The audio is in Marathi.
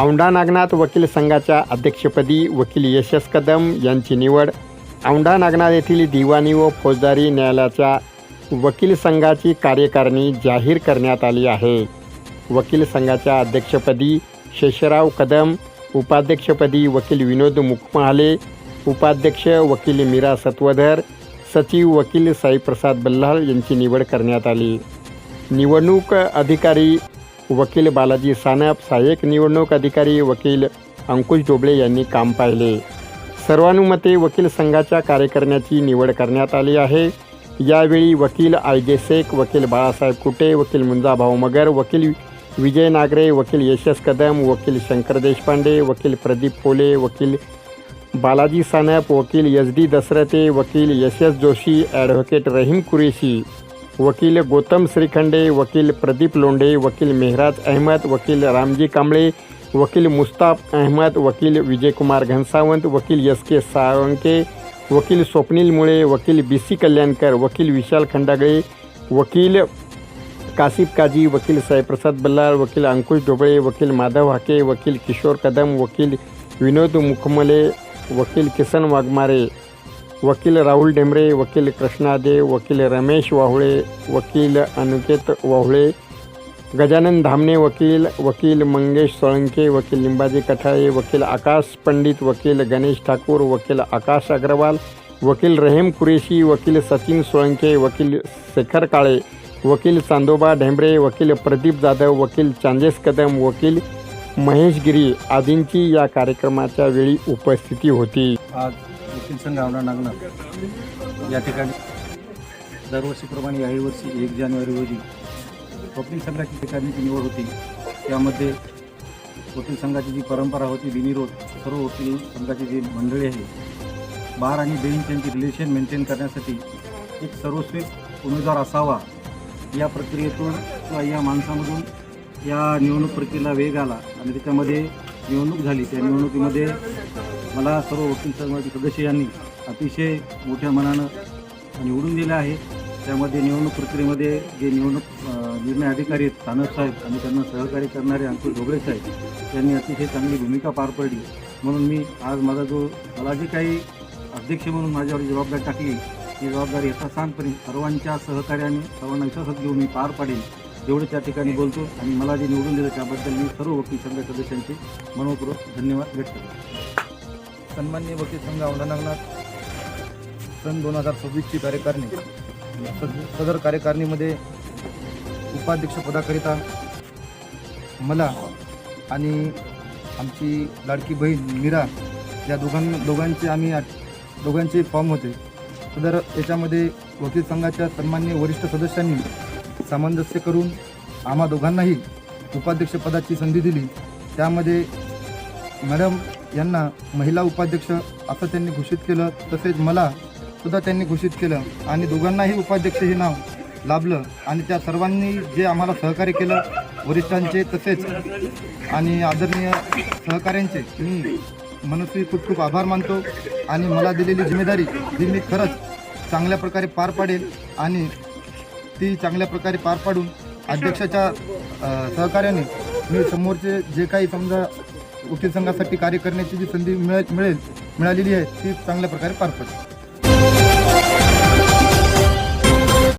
औंढा नागनाथ वकील संघाच्या अध्यक्षपदी वकील यशस कदम यांची निवड. औंढा नागनाथ येथील दिवाणी व फौजदारी न्यायालयाच्या वकील संघाची कार्यकारिणी जाहीर करण्यात आली आहे. वकील संघाच्या अध्यक्षपदी शेषराव कदम उपाध्यक्षपदी वकील विनोद मुखमाले उपाध्यक्ष वकील मीरा सत्वधर सचिव वकील साईप्रसाद बल्लाळ यांची निवड करण्यात आली. निवडणूक अधिकारी वकील बालाजी सानप सहाय्यक निवडणूक अधिकारी वकील अंकुश डोबळे यांनी काम पाहिले. सर्वानुमते वकील संघाच्या कार्यकारिणीची निवड करण्यात आली आहे. यावेळी वकील आय जे शेख वकील बाळासाहेब कुटे वकील मुंजाभाऊ मगर वकील विजय नागरे वकील यशस कदम वकील शंकर देशपांडे वकील प्रदीप पोले वकील बालाजी सानप वकील एस डी दसरथे वकील यशस जोशी ॲडव्होकेट रहीम कुरेशी वकील गौतम श्रीखंडे वकील प्रदीप लोंढे वकील मेहराज अहमद वकील रामजी कांबळे वकील मुस्ताफ अहमद वकील विजयकुमार घनसावंत वकील एस के साळंके वकील स्वप्नील मुळे वकील बी सी कल्याणकर वकील विशाल खंडागळे वकील कासिफ काजी वकील साईप्रसाद बल्लाळ वकील अंकुश ढोबळे वकील माधव हाके वकील किशोर कदम वकील विनोद मुखमले वकील किसन वाघमारे. वकील राहुल डेमरे वकील कृष्णादे वकील रमेश वाहुळे वकील अनिकेत वाहुळे गजानन धामणे वकील वकील मंगेश सोळंके वकील लिंबाजी कठाळे वकील आकाश पंडित वकील गणेश ठाकूर वकील आकाश अग्रवाल वकील रहीम कुरेशी वकील सचिन सोळंके वकील शेखर काळे वकील चांदोबा ढेंबरे वकील प्रदीप जाधव वकील चांदेस कदम वकील महेश गिरी आदींची या कार्यक्रमाच्या वेळी उपस्थिती होती. शिक्षण वकील संघ या ठिकाणी दरवर्षीप्रमाणे याही वर्षी एक जानेवारी रोजी वकील संघाची ठिकाणीची निवड होती त्यामध्ये वकील संघाची जी परंपरा होती बिनिरोध सर्व वकील संघाची जी मंडळी आहे बार आणि बेंच यांची रिलेशन मेंटेन करण्यासाठी एक सर्वस्वी उमेदवार असावा या प्रक्रियेतून किंवा या माणसामधून या निवडणूक प्रक्रियेला वेग आला आणि त्याच्यामध्ये निवडणूक झाली. त्या निवडणुकीमध्ये मला सर्व वकील संघाचे सदस्य यांनी अतिशय मोठ्या मनानं निवडून दिलं आहे. त्यामध्ये निवडणूक प्रक्रियेमध्ये जे निवडणूक निर्णय अधिकारी आहेत सानप साहेब आणि त्यांना सहकार्य करणारे अंकुश ढोबळे साहेब यांनी अतिशय चांगली भूमिका पार पडली. म्हणून मी आज माझा जो मला जे काही अध्यक्ष म्हणून माझ्यावर जबाबदारी टाकली ती जबाबदारी यथासांगपणे सर्वांच्या सहकार्याने सर्वांना विश्वासात घेऊन मी पार पाडेल एवढं त्या ठिकाणी बोलतो. आणि मला जे निवडून दिलं त्याबद्दल मी सर्व वकील संघ सदस्यांचे मनपूर्वक धन्यवाद व्यक्त करतो. सन्मान्य वकील संघ सन दोन हजार सव्वीसची कार्यकारिणी सदर कार्यकारिणीमध्ये उपाध्यक्ष पदाकरिता मला आणि आमची लाडकी बहीण मीरा या दोघां दोघांचे आम्ही दोघांचे फॉर्म होते. सदर याच्यामध्ये वकील संघाच्या सन्मान्य वरिष्ठ सदस्यांनी सामंजस्य करून आम्हा दोघांनाही उपाध्यक्षपदाची संधी दिली. त्यामध्ये मॅडम यांना महिला उपाध्यक्ष असं त्यांनी घोषित केलं तसेच मला सुद्धा त्यांनी घोषित केलं आणि दोघांनाही उपाध्यक्ष हे नाव लाभलं आणि त्या सर्वांनी जे आम्हाला सहकार्य केलं वरिष्ठांचे तसेच आणि आदरणीय सहकाऱ्यांचे मी मनस्वी खूप खूप आभार मानतो आणि मला दिलेली जिम्मेदारी ही मी खरंच चांगल्या प्रकारे पार पाडेल आणि ती चांगल्या प्रकारे पार पाडून अध्यक्षाच्या सहकार्याने मी समोरचे जे काही समजा वकील संघासाठी कार्य करण्याची जी संधी मिळेल मिळेल मिळालेली आहे ती चांगल्या प्रकारे पार पडेल